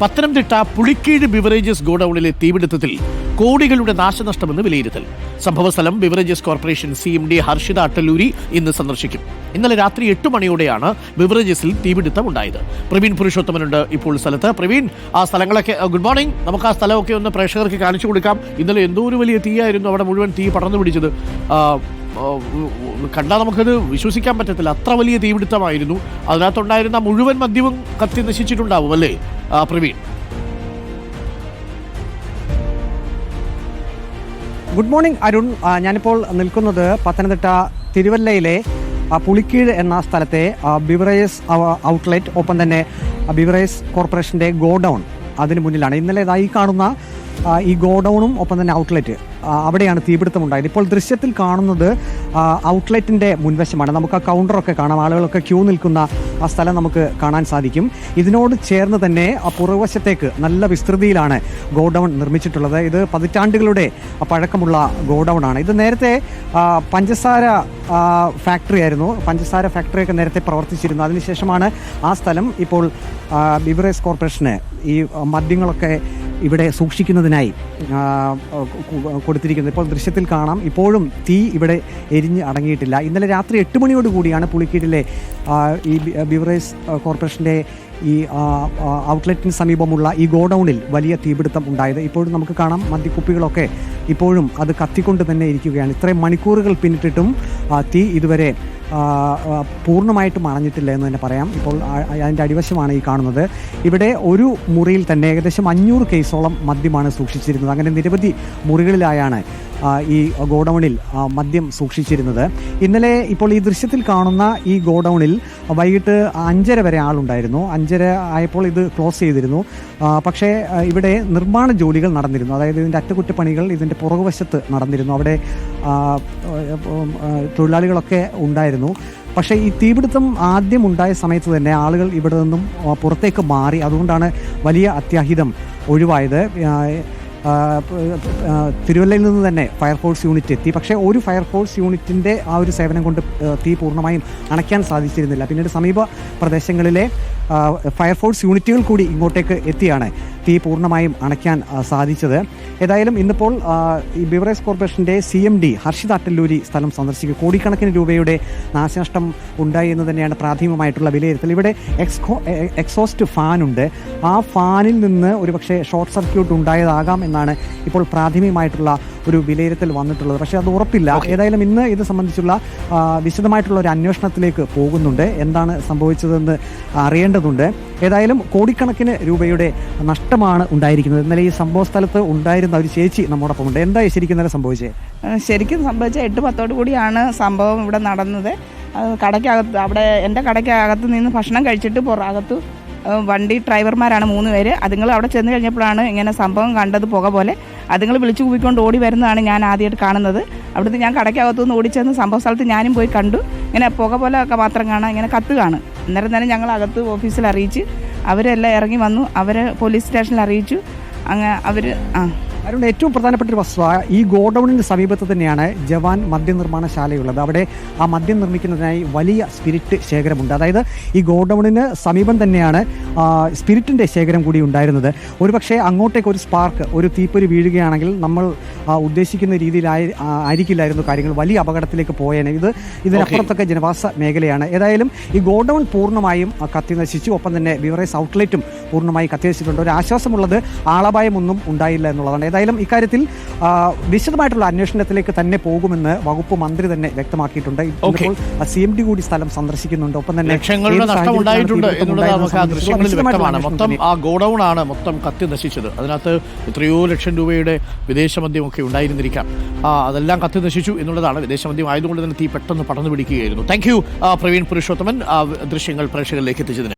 Pathanamthitta Pulikeezhu beverages ഗോഡൌണിലെ തീപിടുത്തത്തിൽ കോടികളുടെ നാശനഷ്ടമെന്ന് വിലയിരുത്തൽ. സംഭവസ്ഥലം beverages corporation C M D Harshita Attaluri ഇന്ന് സന്ദർശിക്കും. ഇന്നലെ രാത്രി എട്ട് മണിയോടെയാണ് ബിവറേജസിൽ തീപിടുത്തം ഉണ്ടായത് പ്രവീൺ പുരുഷോത്തമനുണ്ട് ഇപ്പോൾ സ്ഥലത്ത്. പ്രവീൺ ആ സ്ഥലങ്ങളൊക്കെ ഗുഡ് മോർണിംഗ് നമുക്ക് ആ സ്ഥലമൊക്കെ ഒന്ന് പ്രേക്ഷകർക്ക് കാണിച്ചു കൊടുക്കാം. ഇന്നലെ എന്തോ ഒരു വലിയ തീയായിരുന്നു അവിടെ മുഴുവൻ തീ പടർന്നു പിടിച്ചത്. കണ്ടാൽ നമുക്കത് വിശ്വസിക്കാൻ പറ്റത്തില്ല. അത്ര വലിയ തീപിടുത്തമായിരുന്നു. അതിനകത്തുണ്ടായിരുന്ന മുഴുവൻ മദ്യവും കത്തി നശിച്ചിട്ടുണ്ടാവും അല്ലേ? പ്രവീൺ. Good morning Arun. ഞാനിപ്പോൾ നിൽക്കുന്നത് പത്തനംതിട്ട തിരുവല്ലയിലെ പുളിക്കീഴ് എന്ന സ്ഥലത്തെ ബിവറേജസ് ഔട്ട്ലെറ്റ് ഒപ്പം തന്നെ ബിവറേജസ് കോർപ്പറേഷന്റെ ഗോഡൗൺ അതിന് മുന്നിലാണ്. ഇന്നലെ ഇതായി കാണുന്ന ഈ ഗോഡൗണും ഒപ്പം തന്നെ ഔട്ട്ലെറ്റ് അവിടെയാണ് തീപിടുത്തം ഉണ്ടായത്. ഇപ്പോൾ ദൃശ്യത്തിൽ കാണുന്നത് ഔട്ട്ലെറ്റിന്റെ മുൻവശമാണ്. നമുക്ക് ആ കൗണ്ടറൊക്കെ കാണാം. ആളുകളൊക്കെ ക്യൂ നിൽക്കുന്ന ആ സ്ഥലം നമുക്ക് കാണാൻ സാധിക്കും. ഇതിനോട് ചേർന്ന് തന്നെ ആ പുറകുവശത്തേക്ക് നല്ല വിസ്തൃതിയിലാണ് ഗോഡൗൺ നിർമ്മിച്ചിട്ടുള്ളത്. ഇത് പതിറ്റാണ്ടുകളുടെ പഴക്കമുള്ള ഗോഡൗൺ ആണ് ഇത് നേരത്തെ പഞ്ചസാര ഫാക്ടറി ആയിരുന്നു. പഞ്ചസാര ഫാക്ടറിയൊക്കെ നേരത്തെ പ്രവർത്തിച്ചിരുന്നു. അതിനുശേഷമാണ് ആ സ്ഥലം ഇപ്പോൾ ബിവറേജ് കോർപ്പറേഷന് ഈ മദ്യങ്ങളൊക്കെ ഇവിടെ സൂക്ഷിക്കുന്നതിനായി കൊടുത്തിരിക്കുന്നത്. ഇപ്പോൾ ദൃശ്യത്തിൽ കാണാം. ഇപ്പോഴും തീ ഇവിടെ എരിഞ്ഞ് അടങ്ങിയിട്ടില്ല. ഇന്നലെ രാത്രി എട്ട് മണിയോട് കൂടിയാണ് പുളിക്കീടിലെ ഈ ബിവറേജ് കോർപ്പറേഷന്റെ ഈ ഔട്ട്ലെറ്റിന് സമീപമുള്ള ഈ ഗോഡൗണിൽ വലിയ തീപിടുത്തം ഉണ്ടായത്. ഇപ്പോഴും നമുക്ക് കാണാം. മദ്യക്കുപ്പികളൊക്കെ ഇപ്പോഴും അത് കത്തിക്കൊണ്ട് തന്നെ ഇരിക്കുകയാണ്. ഇത്രയും മണിക്കൂറുകൾ പിന്നിട്ടിട്ടും തീ ഇതുവരെ പൂർണമായിട്ടും അണഞ്ഞിട്ടില്ല എന്ന് തന്നെ പറയാം. ഇപ്പോൾ അതിന്റെ അടിവശമാണ് ഈ കാണുന്നത്. ഇവിടെ ഒരു മുറിയിൽ തന്നെ ഏകദേശം അഞ്ഞൂറ് കേസോളം മദ്യമാണ് സൂക്ഷിച്ചിരുന്നത്. അങ്ങനെ നിരവധി മുറികളിലായാണ് ഈ ഗോഡൗണിൽ മദ്യം സൂക്ഷിച്ചിരുന്നത്. ഇന്നലെ ഇപ്പോൾ ഈ ദൃശ്യത്തിൽ കാണുന്ന ഈ ഗോഡൗണിൽ വൈകിട്ട് അഞ്ചര വരെ ആളുണ്ടായിരുന്നു. അഞ്ചര ആയപ്പോൾ ഇത് ക്ലോസ് ചെയ്തിരുന്നു. പക്ഷേ ഇവിടെ നിർമ്മാണ ജോലികൾ നടന്നിരുന്നു. അതായത് ഇതിന്റെ അറ്റകുറ്റപ്പണികൾ ഇതിന്റെ പുറകുവശത്ത് നടന്നിരുന്നു. അവിടെ തൊഴിലാളികളൊക്കെ ഉണ്ടായിരുന്നു. പക്ഷേ ഈ തീപിടുത്തം ആദ്യം ഉണ്ടായ സമയത്ത് തന്നെ ആളുകൾ ഇവിടെ നിന്നും പുറത്തേക്ക് മാറി. അതുകൊണ്ടാണ് വലിയ അത്യാഹിതം ഒഴിവായത്. തിരുവല്ലയിൽ നിന്ന് തന്നെ ഫയർഫോഴ്സ് യൂണിറ്റ് എത്തി. പക്ഷേ ഒരു ഫയർഫോഴ്സ് യൂണിറ്റിന്റെ ആ ഒരു സേവനം കൊണ്ട് തീ പൂർണമായും അണയ്ക്കാൻ സാധിച്ചിരുന്നില്ല. പിന്നീട് സമീപ പ്രദേശങ്ങളിലെ ഫയർഫോഴ്സ് യൂണിറ്റുകൾ കൂടി ഇങ്ങോട്ടേക്ക് എത്തിയാണ്. തീ പൂർണമായും അണയ്ക്കാൻ സാധിച്ചത്. ഏതായാലും ഇന്നിപ്പോൾ ഈ ബിവറേജ് കോർപ്പറേഷന്റെ C M D Harshit Attaluri സ്ഥലം സന്ദർശിക്കുക കോടിക്കണക്കിന് രൂപയുടെ നാശനഷ്ടം ഉണ്ടായി എന്ന് തന്നെയാണ് പ്രാഥമികമായിട്ടുള്ള വിലയിരുത്തൽ. ഇവിടെ എക്സ്കോ എക്സോസ്റ്റ് ഫാനുണ്ട് ആ ഫാനിൽ നിന്ന് ഒരുപക്ഷെ ഷോർട്ട് സർക്യൂട്ട് ഉണ്ടായതാകാം എന്നാണ് ഇപ്പോൾ പ്രാഥമികമായിട്ടുള്ള ഒരു വിലയിരുത്തൽ വന്നിട്ടുള്ളത്. പക്ഷേ അത് ഉറപ്പില്ല. ഏതായാലും ഇന്ന് ഇത് സംബന്ധിച്ചുള്ള വിശദമായിട്ടുള്ള ഒരു അന്വേഷണത്തിലേക്ക് പോകുന്നുണ്ട്. എന്താണ് സംഭവിച്ചതെന്ന് അറിയേണ്ടതുണ്ട്. ഏതായാലും കോടിക്കണക്കിന് രൂപയുടെ നഷ്ടമാണ് ഉണ്ടായിരിക്കുന്നത്. ഇന്നലെ ഈ സംഭവ സ്ഥലത്ത് ഉണ്ടായിരുന്ന ഒരു ചേച്ചി നമ്മോടൊപ്പം ഉണ്ട്. എന്താ ശരിക്കും ഇന്നലെ സംഭവിച്ചത്? ശരിക്കും സംഭവിച്ച എട്ട് പത്തോട് കൂടിയാണ് സംഭവം ഇവിടെ നടന്നത്. കടയ്ക്കകത്ത് അവിടെ എന്റെ കടയ്ക്കകത്ത് നിന്ന് ഭക്ഷണം കഴിച്ചിട്ട് പുറകത്ത് വണ്ടി ഡ്രൈവർമാരാണ് മൂന്ന് പേര്. അതുങ്ങൾ അവിടെ ചെന്ന് കഴിഞ്ഞപ്പോഴാണ് ഇങ്ങനെ സംഭവം കണ്ടത് പുക പോലെ. അതുങ്ങൾ വിളിച്ചു കൂവിക്കൊണ്ട് ഓടി വരുന്നതാണ് ഞാൻ ആദ്യമായിട്ട് കാണുന്നത്. അവിടുന്ന് ഞാൻ കടയ്ക്കകത്തു നിന്ന് ഓടിച്ചെന്ന് സംഭവ സ്ഥലത്ത് ഞാനും പോയി കണ്ടു. ഇങ്ങനെ പുക പോലെ ഒക്കെ മാത്രം കാണാം ഇങ്ങനെ കത്ത് കാണും അന്നേരം തന്നെ ഞങ്ങൾ അകത്ത് ഓഫീസിൽ അറിയിച്ച് അവരെല്ലാം ഇറങ്ങി വന്നു. അവരെ പോലീസ് സ്റ്റേഷനിൽ അറിയിച്ചു. അങ്ങ് അവർ ആ. അരുൺ ഏറ്റവും പ്രധാനപ്പെട്ട ഒരു വസ്തുത ഈ ഗോഡൌണിന് സമീപത്ത് തന്നെയാണ് ജവാൻ മദ്യനിർമ്മാണശാലയുള്ളത്. അവിടെ ആ മദ്യം നിർമ്മിക്കുന്നതിനായി വലിയ സ്പിരിറ്റ് ശേഖരമുണ്ട്. അതായത് ഈ ഗോഡൌണിന് സമീപം തന്നെയാണ് സ്പിരിറ്റിന്റെ ശേഖരം കൂടി ഉണ്ടായിരുന്നത്. ഒരുപക്ഷെ അങ്ങോട്ടേക്ക് ഒരു സ്പാർക്ക് ഒരു തീപ്പൊരി വീഴുകയാണെങ്കിൽ നമ്മൾ ഉദ്ദേശിക്കുന്ന രീതിയിലായി ആയിരിക്കില്ലായിരുന്നു കാര്യങ്ങൾ. വലിയ അപകടത്തിലേക്ക് പോയേനെ. ഇത് ഇതിനപ്പുറത്തൊക്കെ ജനവാസ മേഖലയാണ്. ഏതായാലും ഈ ഗോഡൌൺ പൂർണമായും കത്തി നശിച്ചു. ഒപ്പം തന്നെ വിവറേസ് ഔട്ട്ലെറ്റും പൂർണമായി കത്തി നശിച്ചിട്ടുണ്ട്. ഒരു ആശ്വാസമുള്ളത് ആളപായമൊന്നും ഉണ്ടായില്ല എന്നുള്ളതാണ്. ഏതായാലും ഇക്കാര്യത്തിൽ വിശദമായിട്ടുള്ള അന്വേഷണത്തിലേക്ക് തന്നെ പോകുമെന്ന് വകുപ്പ് മന്ത്രി തന്നെ വ്യക്തമാക്കിയിട്ടുണ്ട്. ഇപ്പോൾ സി എം ഡി കൂടി സ്ഥലം സന്ദർശിക്കുന്നുണ്ട്. ഒപ്പം തന്നെ മൊത്തം ആ ഗോഡൌൺ ആണ് മൊത്തം കത്തി നശിച്ചത്. അതിനകത്ത് എത്രയോ ലക്ഷം രൂപയുടെ വിദേശമദ്യമൊക്കെ ഉണ്ടായിരുന്നിരിക്കാം. ആ അതെല്ലാം കത്തി നശിച്ചു എന്നുള്ളതാണ് വിദേശമദ്യം ആയതുകൊണ്ട് തന്നെ തീ പെട്ടെന്ന് പടർന്നു പിടിക്കുകയായിരുന്നു. താങ്ക് യു പ്രവീൺ പുരുഷോത്തമൻ ദൃശ്യങ്ങൾ പ്രേക്ഷകരിലേക്ക് എത്തിച്ചതിന്.